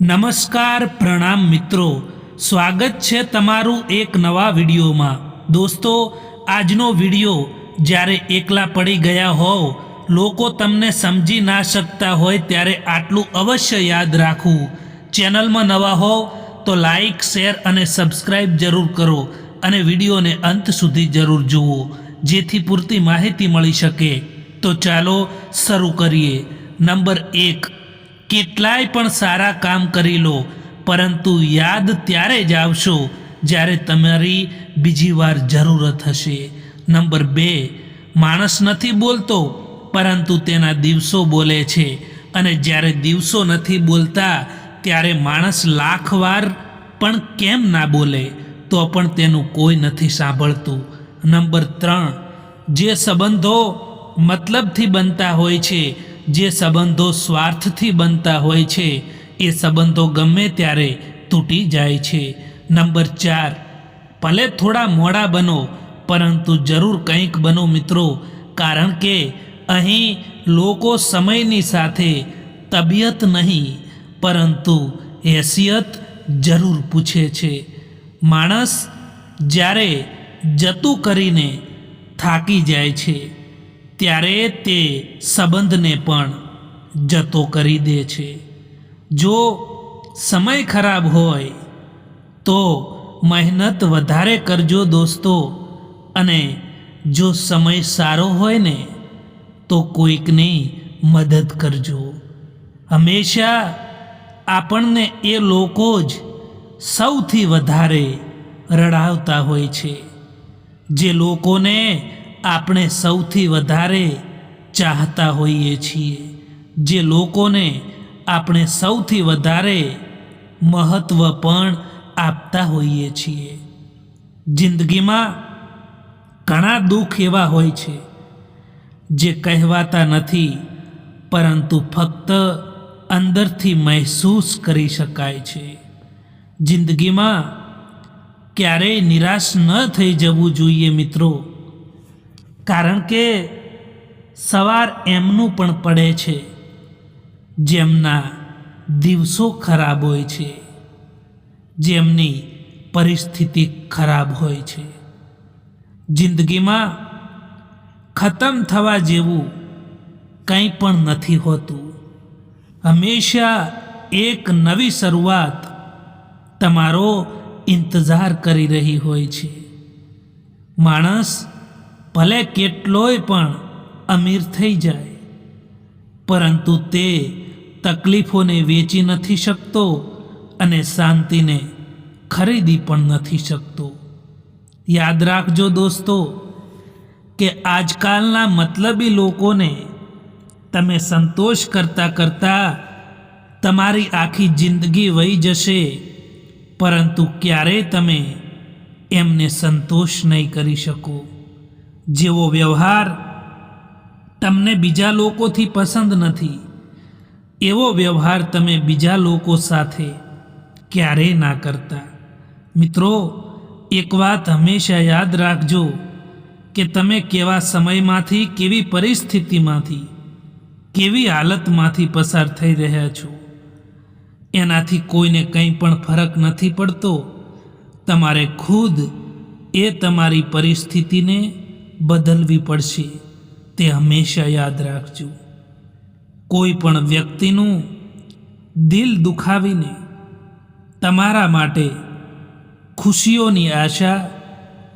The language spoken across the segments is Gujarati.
નમસ્કાર પ્રણામ મિત્રો. સ્વાગત છે તમારું એક નવા વિડીયોમાં. દોસ્તો, આજનો વીડિયો જ્યારે એકલા પડી ગયા હોવ, લોકો તમને સમજી ના શકતા હોય ત્યારે આટલું અવશ્ય યાદ રાખવું. ચેનલમાં નવા હોવ, તો લાઈક, શેર અને સબસ્ક્રાઈબ જરૂર કરો અને વિડીયોને અંત સુધી જરૂર જુઓ, જેથી પૂરતી માહિતી મળી શકે. તો ચાલો શરૂ કરીએ. નંબર એક. કેટલાય પણ સારા કામ કરી લો, પરંતુ યાદ ત્યારે જ આવશો જ્યારે તમારી બીજી વાર જરૂરત હશે. નંબર બે, માણસ નથી બોલતો, પરંતુ તેના દિવસો બોલે છે અને જ્યારે દિવસો નથી બોલતા, ત્યારે માણસ લાખ વાર પણ કેમ ના બોલે, તો પણ તેનું કોઈ નથી સાંભળતું. નંબર ત્રણ, જે સંબંધો મતલબથી બનતા હોય છે જે સંબંધો સ્વાર્થથી બનતા હોય છે, એ સંબંધો ગમે ત્યારે તૂટી જાય છે. નંબર ચાર, ભલે થોડા મોડા બનો, પરંતુ જરૂર કંઈક બનો મિત્રો, કારણ કે અહીં લોકો સમયની સાથે તબિયત નહીં, પરંતુ હેસિયત જરૂર પૂછે છે. માણસ જ્યારે જતું કરીને થાકી જાય છે. ત્યારે તે સંબંધને પણ જતો કરી દે છે. જો સમય ખરાબ હોય, તો મહેનત વધારે કરજો દોસ્તો, અને જો સમય સારો હોય ને, તો કોઈકની મદદ કરજો. હંમેશા આપણને એ લોકો જ સૌથી વધારે રડાવતા હોય છે. જે લોકોને આપણે સૌથી વધારે ચાહતા હોઈએ છીએ. જે લોકોને આપણે સૌથી વધારે મહત્ત્વ પણ આપતા હોઈએ છીએ. જિંદગીમાં ઘણા દુઃખ એવા હોય છે જે કહેવાતા નથી, પરંતુ ફક્ત અંદરથી મહેસૂસ કરી શકાય છે. જિંદગીમાં ક્યારેય નિરાશ ન થઈ જવું જોઈએ મિત્રો. કારણ કે સવાર એમનું પણ પડે છે. જેમના દિવસો ખરાબ હોય છે. જેમની પરિસ્થિતિ ખરાબ હોય છે. જિંદગીમાં ખતમ થવા જેવું કંઈ પણ નથી હોતું. હંમેશા એક નવી શરૂઆત તમારો ઇંતજાર કરી રહી હોય છે. માણસ ભલે કેટલોય પણ અમીર થઈ જાય. પરંતુ તે તકલીફોને વેચી નથી શકતો અને શાંતિને ખરીદી પણ નથી શકતો. યાદ રાખજો દોસ્તો કે આજકાલના મતલબી લોકોને તમે સંતોષ કરતાં કરતાં તમારી આખી જિંદગી વહી જશે, પરંતુ ક્યારેય તમે એમને સંતોષ નહીં કરી શકો. જેવો વ્યવહાર તમને બીજા લોકોથી પસંદ નથી, એવો વ્યવહાર તમે બીજા લોકો સાથે ક્યારેય ના કરતા. મિત્રો, એક વાત હંમેશા યાદ રાખજો કે તમે કેવા સમયમાંથી, કેવી પરિસ્થિતિમાંથી, કેવી હાલતમાંથી પસાર થઈ રહ્યા છો. એનાથી કોઈને કંઈ પણ ફરક નથી પડતો. તમારે ખુદ એ તમારી પરિસ્થિતિને બદલવી પડશે, તે હંમેશા યાદ રાખજો. કોઈ પણ વ્યક્તિનું દિલ દુખાવીને તમારા માટે ખુશીઓની આશા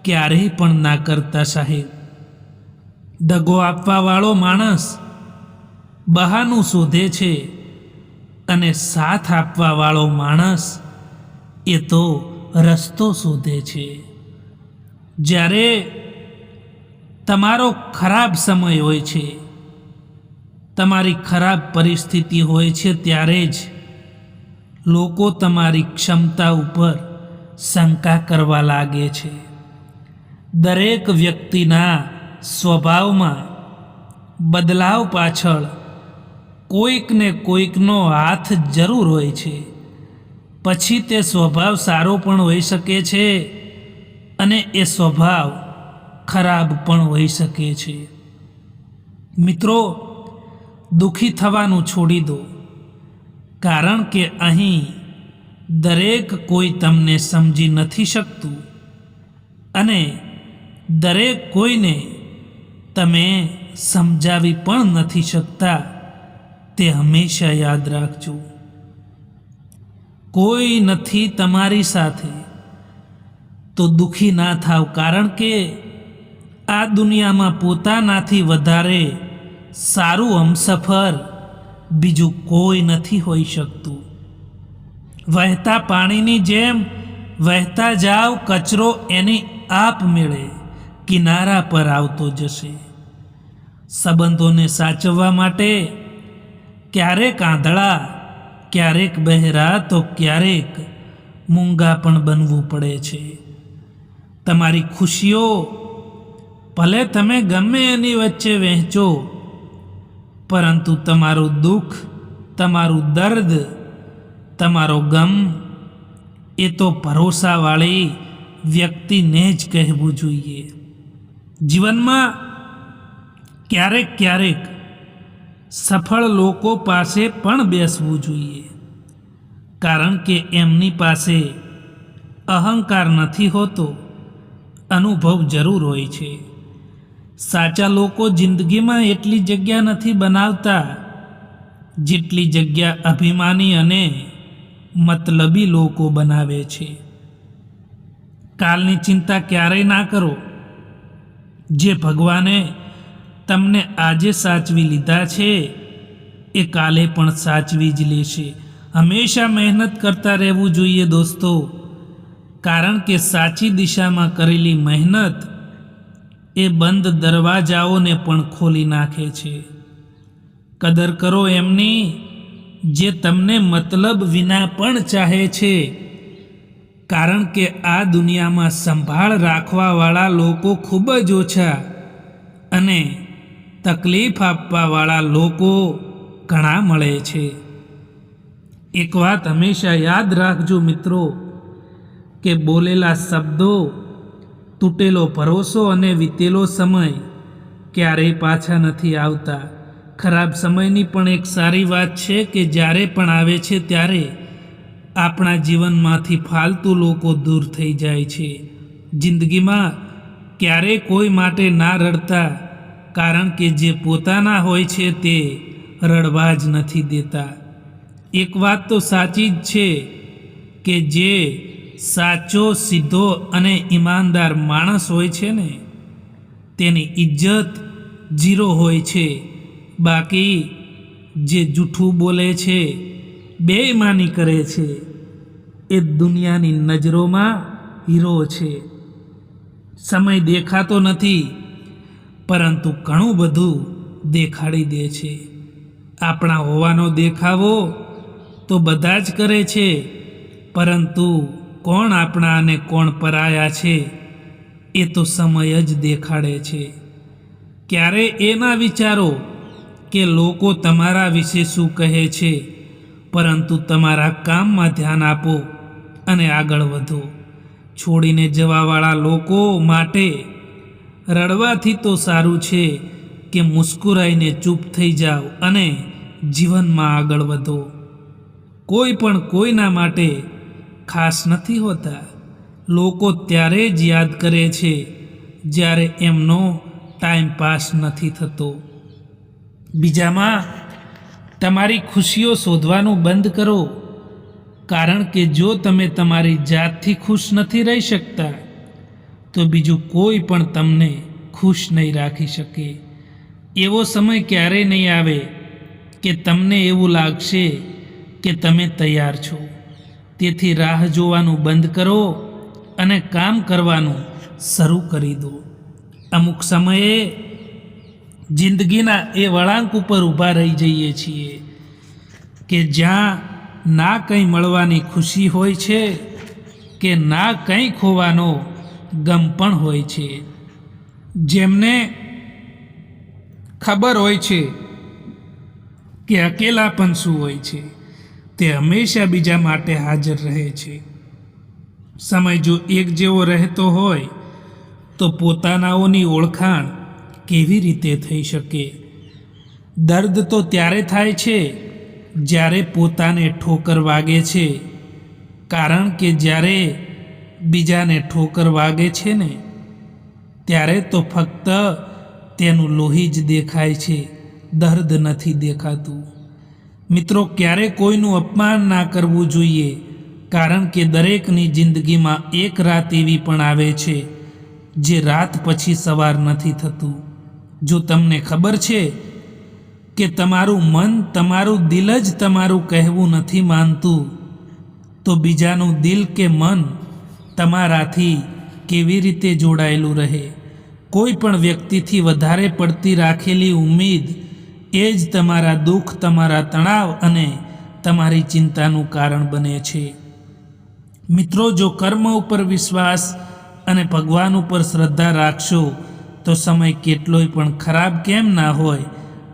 ક્યારેય પણ ના કરતા સાહેબ. દગો આપવાવાળો માણસ બહાનું શોધે છે અને સાથ આપવાવાળો માણસ એ તો રસ્તો શોધે છે. જ્યારે તમારો ખરાબ સમય હોય છે. તમારી ખરાબ પરિસ્થિતિ હોય છે ત્યારે જ લોકો તમારી ક્ષમતા ઉપર શંકા કરવા લાગે છે. દરેક વ્યક્તિના સ્વભાવમાં બદલાવ પાછળ કોઈકને કોઈકનો હાથ જરૂર હોય છે. પછી તે સ્વભાવ સારો પણ હોઈ શકે છે અને એ સ્વભાવ ખરાબ પણ હોઈ શકે છે. મિત્રો, દુઃખી થવાનું છોડી દો. કારણ કે અહીં દરેક કોઈ તમને સમજી નથી શકતું અને દરેક કોઈને તમે સમજાવી પણ નથી શકતા, તે હંમેશા યાદ રાખજો. કોઈ નથી તમારી સાથે. તો દુઃખી ના થાવ કારણ કે આ દુનિયામાં પોતાનાથી વધારે સારું હમસફર બીજું કોઈ નથી હોઈ શકતું. વહેતા પાણીની જેમ વહેતા જાવ કચરો એની આપમેળે કિનારા પર આવતો જશે. સંબંધોને સાચવવા માટે ક્યારેક આંધળા, ક્યારેક બહેરા તો ક્યારેક મૂંગા પણ બનવું પડે છે. તમારી ખુશીઓ ભલે તમે ગમે એની વચ્ચે વહેંચો, પરંતુ તમારું દુઃખ, તમારું દર્દ, તમારો ગમ, એ તો ભરોસાવાળી વ્યક્તિને જ કહેવું જોઈએ. જીવનમાં ક્યારેક ક્યારેક સફળ લોકો પાસે પણ બેસવું જોઈએ, કારણ કે એમની પાસે અહંકાર નથી હોતો, અનુભવ જરૂર હોય છે. સાચા લોકો જિંદગીમાં એટલી જગ્યા નથી બનાવતા જેટલી જગ્યા અભિમાની અને મતલબી લોકો બનાવે છે. કાલની ચિંતા ક્યારેય ના કરો. જે ભગવાને તમને આજે સાચવી લીધા છે, એ કાલે પણ સાચવી જ લેશે. હંમેશા મહેનત કરતા રહેવું જોઈએ દોસ્તો, કારણ કે સાચી દિશામાં કરેલી મહેનત એ બંધ દરવાજાઓને પણ ખોલી નાખે છે. કદર કરો એમની, જે તમને મતલબ વિના પણ ચાહે છે. કારણ કે આ દુનિયામાં સંભાળ રાખવાવાળા લોકો ખૂબ જ ઓછા અને તકલીફ આપવાવાળા લોકો ઘણા મળે છે. એક વાત હંમેશા યાદ રાખજો મિત્રો, કે બોલેલા શબ્દો તૂટેલો ભરોસો અને વીતેલો સમય ક્યારેય પાછા નથી આવતા. ખરાબ સમયની પણ એક સારી વાત છે કે જ્યારે પણ આવે છે ત્યારે આપણા જીવનમાંથી ફાલતુ લોકો દૂર થઈ જાય છે. જિંદગીમાં ક્યારેય કોઈ માટે ના રડતા, કારણ કે જે પોતાના હોય છે તે રડવા જ નથી દેતા. એક વાત તો સાચી જ છે કે જે સાચો, સીધો અને ઈમાનદાર માણસ હોય છે ને, તેની ઇજ્જત જીરો હોય છે. બાકી જે જૂઠું બોલે છે, બેઈમાની કરે છે, એ દુનિયાની નજરોમાં હીરો છે. સમય દેખાતો નથી, પરંતુ ઘણું બધું દેખાડી દે છે. આપણા હોવાનો દેખાવો તો બધા જ કરે છે, પરંતુ કોણ આપણા અને કોણ પરાયા છે? એ તો સમય જ દેખાડે છે. ક્યારે એના વિચારો કે લોકો તમારા વિશે શું કહે છે? પરંતુ તમારા કામમાં ધ્યાન આપો અને આગળ વધો. છોડીને જવાવાળા લોકો માટે રડવાથી તો સારું છે કે મુસ્કુરાઈને ચૂપ થઈ જાઓ અને જીવનમાં આગળ વધો. કોઈ પણ કોઈના માટે ખાસ નથી હોતા. લોકો ત્યારે જ યાદ કરે છે જ્યારે એમનો ટાઈમ પાસ નથી થતો. બીજામાં, તમારી ખુશીઓ શોધવાનું બંધ કરો. કારણ કે જો તમે તમારી જાતથી ખુશ નથી રહી શકતા, તો બીજું કોઈ પણ તમને ખુશ નહીં રાખી શકે. એવો સમય ક્યારેય નહીં આવે કે તમને એવું લાગશે કે તમે તૈયાર છો. તેથી રાહ જોવાનું બંધ કરો અને કામ કરવાનું શરૂ કરી દો. અમુક સમયે જિંદગીના એ વળાંક ઉપર ઊભા રહી જઈએ છીએ કે જ્યાં ના કંઈ મળવાની ખુશી હોય છે કે ના કંઈ ખોવાનો ગમ પણ હોય છે. જેમને ખબર હોય છે કે અકેલાપણ શું હોય છે. તે હંમેશા બીજા માટે હાજર રહે છે. સમય જો એક જેવો રહેતો હોય, તો પોતાનાઓની ઓળખાણ કેવી રીતે થઈ શકે? દર્દ તો ત્યારે થાય છે, જ્યારે પોતાને ઠોકર વાગે છે. કારણ કે જ્યારે બીજાને ઠોકર વાગે છે ને, ત્યારે તો ફક્ત તેનું લોહી જ દેખાય છે, દર્દ નથી દેખાતું. મિત્રો, ક્યારે કોઈનું અપમાન ના કરવું જોઈએ? કારણ કે દરેકની જિંદગીમાં એક રાત એવી પણ આવે છે, જે રાત પછી સવાર નથી થતું. જો તમને ખબર છે કે તમારું મન તમારું દિલ જ તમારું કહેવું નથી માનતું, તો બીજાનું દિલ કે મન તમારાથી કેવી રીતે જોડાયેલું રહે? કોઈ પણ વ્યક્તિથી વધારે પડતી રાખેલી ઉમ્મીદ એ જ તમારા દુઃખ, તમારા તણાવ અને તમારી ચિંતાનું કારણ બને છે. મિત્રો, જો કર્મ ઉપર વિશ્વાસ અને ભગવાન ઉપર શ્રદ્ધા રાખશો, તો સમય કેટલોય પણ ખરાબ કેમ ના હોય,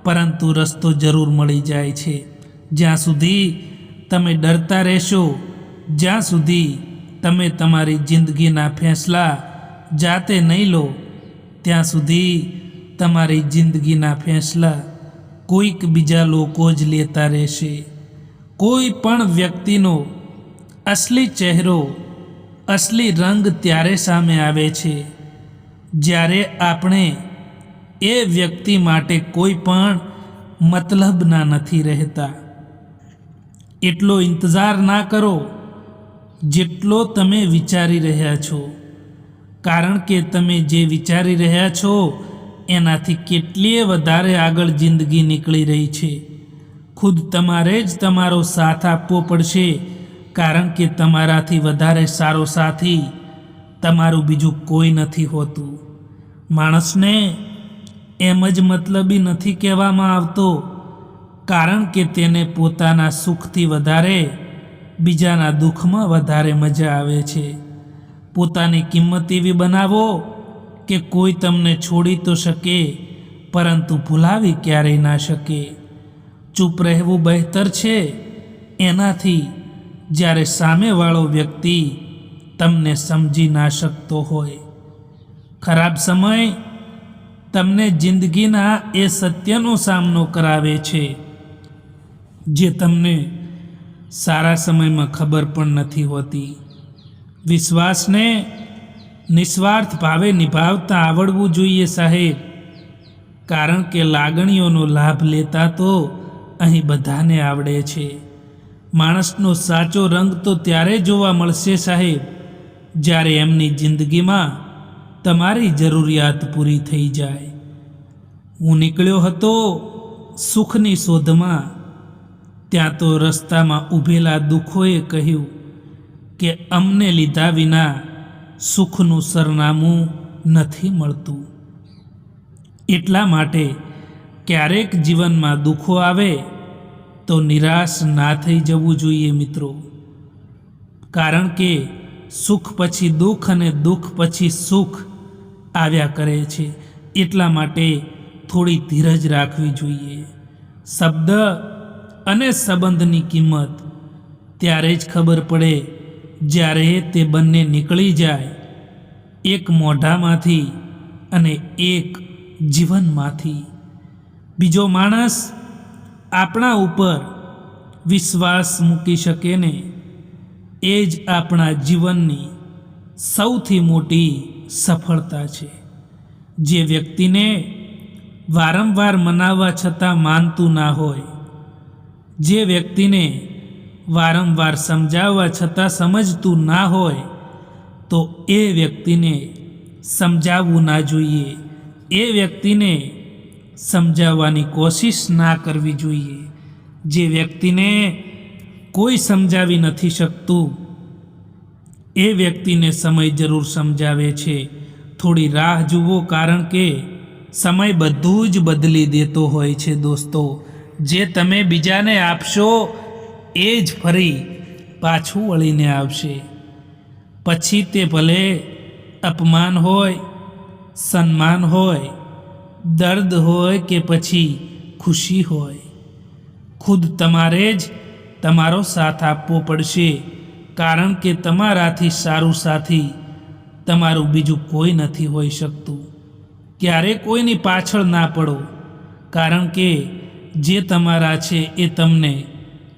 પરંતુ રસ્તો જરૂર મળી જાય છે. જ્યાં સુધી તમે ડરતા રહેશો, જ્યાં સુધી તમે તમારી જિંદગીના ફેંસલા જાતે નહીં લો, ત્યાં સુધી તમારી જિંદગીના ફેંસલા કોઈક બીજા લોકો જ લેતા રહેશે. કોઈ પણ વ્યક્તિનો અસલી ચહેરો, અસલી રંગ ત્યારે સામે આવે છે, જ્યારે આપણે એ વ્યક્તિ માટે કોઈ પણ મતલબના નથી રહેતા. એટલો ઇંતજાર ના કરો જેટલો તમે વિચારી રહ્યા છો. કારણ કે તમે જે વિચારી રહ્યા છો એનાથી કેટલીય વધારે આગળ જિંદગી નીકળી રહી છે. ખુદ તમારે જ તમારો સાથ આપવો પડશે, કારણ કે તમારાથી વધારે સારો સાથી તમારું બીજું કોઈ નથી હોતું. માણસને એમ જ મતલબી નથી કહેવામાં આવતો, કારણ કે તેને પોતાના સુખથી વધારે, બીજાના દુઃખમાં વધારે મજા આવે છે. પોતાની કિંમત એવી બનાવો કે કોઈ તમને છોડી તો શકે, પરંતુ ભૂલાવી ક્યારેય ના શકે. ચૂપ રહેવું બહેતર છે. એનાથી જ્યારે સામેવાળો વ્યક્તિ તમને સમજી ના શકતો હોય. ખરાબ સમય તમને જિંદગીના એ સત્યનો સામનો કરાવે છે, જે તમને સારા સમયમાં ખબર પણ નથી હોતી. વિશ્વાસને નિસ્વાર્થ ભાવે નિભાવતા આવડવું જોઈએ સાહેબ. કારણ કે લાગણીઓનો લાભ લેતા તો અહીં બધાને આવડે છે. માણસનો સાચો રંગ તો ત્યારે જોવા મળશે સાહેબ, જ્યારે એમની જિંદગીમાં તમારી જરૂરિયાત પૂરી થઈ જાય. હું નીકળ્યો હતો સુખની શોધમાં. ત્યાં તો રસ્તામાં ઊભેલા દુઃખોએ કહ્યું કે અમને લીધા વિના સુખનું સરનામું નથી મળતું. એટલા માટે ક્યારેક જીવનમાં દુઃખો આવે તો નિરાશ ના થઈ જવું જોઈએ મિત્રો. કારણ કે સુખ પછી દુઃખ અને દુઃખ પછી સુખ આવ્યા કરે છે. એટલા માટે થોડી ધીરજ રાખવી જોઈએ. શબ્દ અને સંબંધની કિંમત ત્યારે જ ખબર પડે જ્યારે તે બંને નીકળી જાય, એક મોઢામાંથી અને એક જીવનમાંથી. બીજો માણસ આપણા ઉપર વિશ્વાસ મૂકી શકે ને, એ જ આપણા જીવનની સૌથી મોટી સફળતા છે. જે વ્યક્તિને વારંવાર મનાવવા છતાં માનતું ના હોય, જે વ્યક્તિને વારંવાર સમજાવવા છતાં સમજતું ના હોય, તો એ વ્યક્તિને સમજાવવું ના જોઈએ. એ વ્યક્તિને સમજાવવાની કોશિશ ના કરવી જોઈએ. જે વ્યક્તિને કોઈ સમજાવી નથી શકતું, એ વ્યક્તિને સમય જરૂર સમજાવે છે. થોડી રાહ જુઓ, કારણ કે સમય બધું જ બદલી દેતો હોય છે દોસ્તો. જે તમે બીજાને આપશો એ જ ફરી પાછું વળીને આવશે. પછી તે ભલે અપમાન હોય, સન્માન હોય, દર્દ હોય કે પછી ખુશી હોય, ખુદ તમારે જ તમારો સાથ આપવો પડશે, કારણ કે તમારાથી સારું સાથી તમારું બીજું કોઈ નથી હોઈ શકતું. ક્યારે કોઈની પાછળ ના પડો, કારણ કે જે તમારા છે એ તમને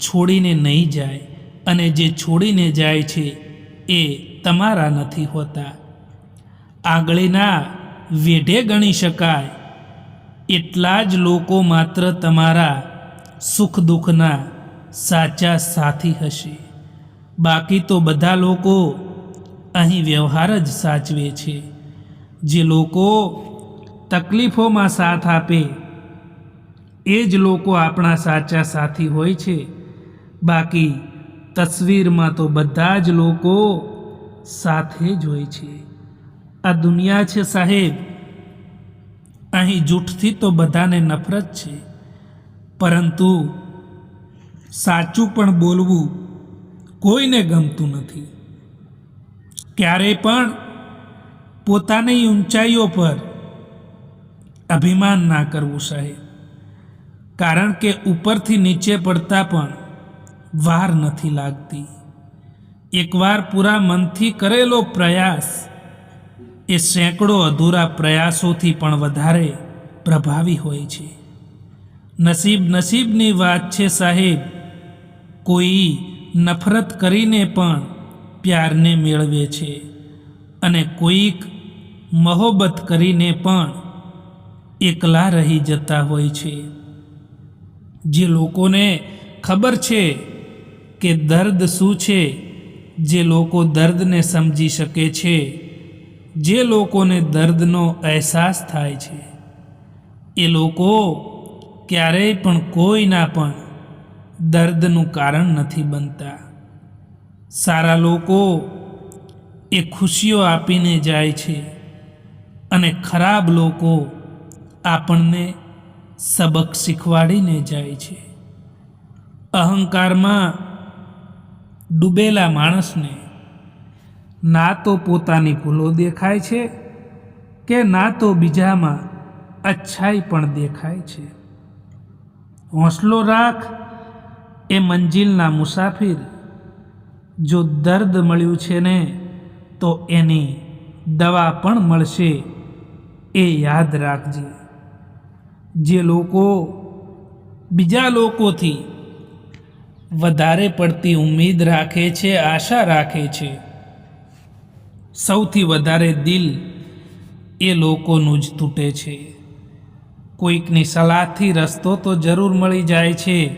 છોડીને નહીં જાય અને જે છોડીને જાય છે એ તમારા નથી હોતા. આંગળીના વેઢે ગણી શકાય. એટલા જ લોકો માત્ર તમારા સુખ દુઃખના સાચા સાથી હશે. બાકી તો બધા લોકો અહીં વ્યવહાર જ સાચવે છે. જે લોકો તકલીફોમાં સાથ આપે, એ જ લોકો આપણા સાચા સાથી હોય છે. બાકી તસવીરમાં તો બધા જ લોકો સાથે જ હોય છે. આ દુનિયા છે સાહેબ. અહીં જૂઠથી તો બધાને નફરત છે. પરંતુ સાચું પણ બોલવું કોઈને ગમતું નથી. ક્યારેય પણ પોતાની ઊંચાઈઓ પર અભિમાન ના કરવું સાહેબ. કારણ કે ઉપરથી નીચે પડતા પણ વાર નથી લાગતી. એકવાર પૂરા મનથી કરેલો પ્રયાસ એ સેંકડો અધૂરા પ્રયાસોથી પણ વધારે પ્રભાવી હોય છે. નસીબ નસીબની વાત છે સાહેબ, કોઈ નફરત કરીને પણ પ્યારને મેળવે છે અને કોઈક મહોબત કરીને પણ એકલા રહી જતા હોય છે. જે લોકોને ખબર છે કે દર્દ શું છે જે લોકો દર્દને સમજી શકે છે, જે લોકોને દર્દનો અહેસાસ થાય છે. એ લોકો ક્યારેય પણ કોઈના પણ દર્દનું કારણ નથી બનતા. સારા લોકો એ ખુશીઓ આપીને જાય છે અને ખરાબ લોકો આપણને સબક શીખવાડીને જાય છે. અહંકારમાં ડૂબેલા માણસને ના તો પોતાની ભૂલો દેખાય છે કે ના તો બીજામાં અચ્છાઈ પણ દેખાય છે. હોંસલો રાખ એ મંજિલના મુસાફિર. જો દર્દ મળ્યું છે ને તો એની દવા પણ મળશે એ યાદ રાખજે. જે લોકો બીજા લોકોથી વધારે પડતી ઉમ્મીદ રાખે છે, આશા રાખે છે. સૌથી વધારે દિલ એ લોકોનું જ તૂટે છે. કોઈકની સલાહથી રસ્તો તો જરૂર મળી જાય છે,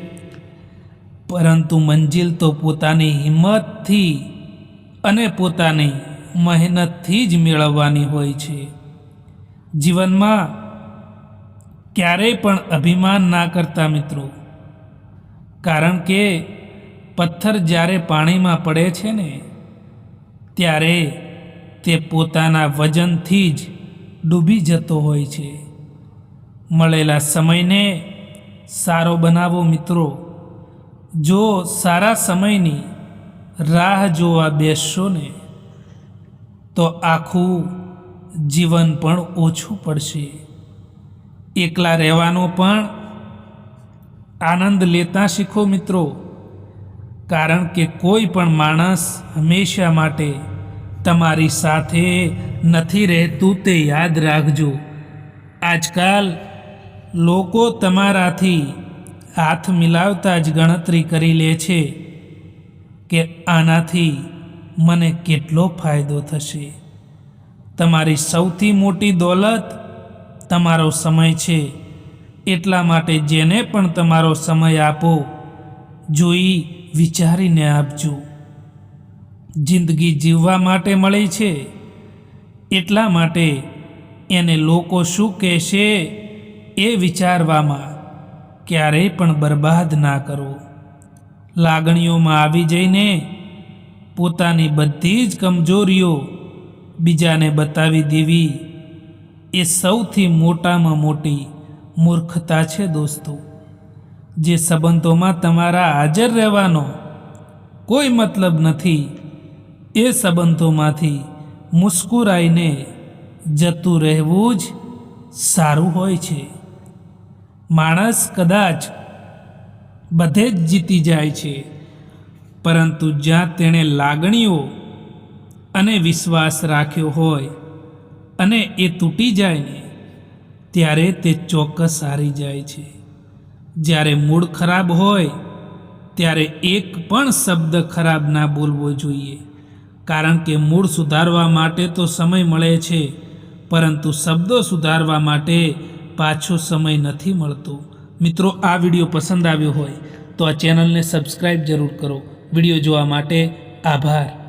પરંતુ મંજિલ તો પોતાની હિંમતથી અને પોતાની મહેનતથી જ મેળવવાની હોય છે. જીવનમાં ક્યારેય પણ અભિમાન ના કરતા મિત્રો કારણ કે પથ્થર જ્યારે પાણીમાં પડે છે ને, ત્યારે તે પોતાના વજનથી જ ડૂબી જતો હોય છે. મળેલા સમયને સારો બનાવો મિત્રો. જો સારા સમયની રાહ જોવા બેસશો ને, તો આખું જીવન પણ ઓછું પડશે. એકલા રહેવાનો પણ આનંદ લેતા શીખો મિત્રો. કારણ કે કોઈ પણ માણસ હંમેશા માટે તમારી સાથે નથી રહેતું તે યાદ રાખજો. આજકાલ લોકો તમારાથી હાથ મિલાવતા જ ગણતરી કરી લે છે કે આનાથી મને કેટલો ફાયદો થશે. તમારી સૌથી મોટી દોલત તમારો સમય છે. એટલા માટે જેને પણ તમારો સમય આપો, જોઈ વિચારીને આપજો. જિંદગી જીવવા માટે મળી છે, એટલા માટે એને લોકો શું કહેશે એ વિચારવામાં ક્યારેય પણ બરબાદ ના કરો. લાગણીઓમાં આવી જઈને પોતાની બધી જ કમજોરીઓ બીજાને બતાવી દેવી એ સૌથી મોટામાં મોટી મૂર્ખતા છે દોસ્તો. જે સંબંધોમાં તમારા હાજર રહેવાનો કોઈ મતલબ નથી, એ સંબંધોમાંથી મુસ્કુરાઈને જતું રહેવું જ સારું હોય છે. માણસ કદાચ બધે જ જીતી જાય છે, પરંતુ જ્યાં તેણે લાગણીઓ અને વિશ્વાસ રાખ્યો હોય અને એ તૂટી જાય ને ત્યારે તે ચોક્કસ સારી જાય છે. જ્યારે મૂડ ખરાબ હોય, ત્યારે એક પણ શબ્દ ખરાબ ના બોલવો જોઈએ. કારણ કે મૂળ સુધારવા માટે તો સમય મળે છે, પરંતુ શબ્દો સુધારવા માટે પાછો સમય નથી મળતો. મિત્રો, આ વીડિયો પસંદ આવ્યો હોય, તો આ ચેનલને સબસ્ક્રાઈબ જરૂર કરો. વીડિયો જોવા માટે આભાર.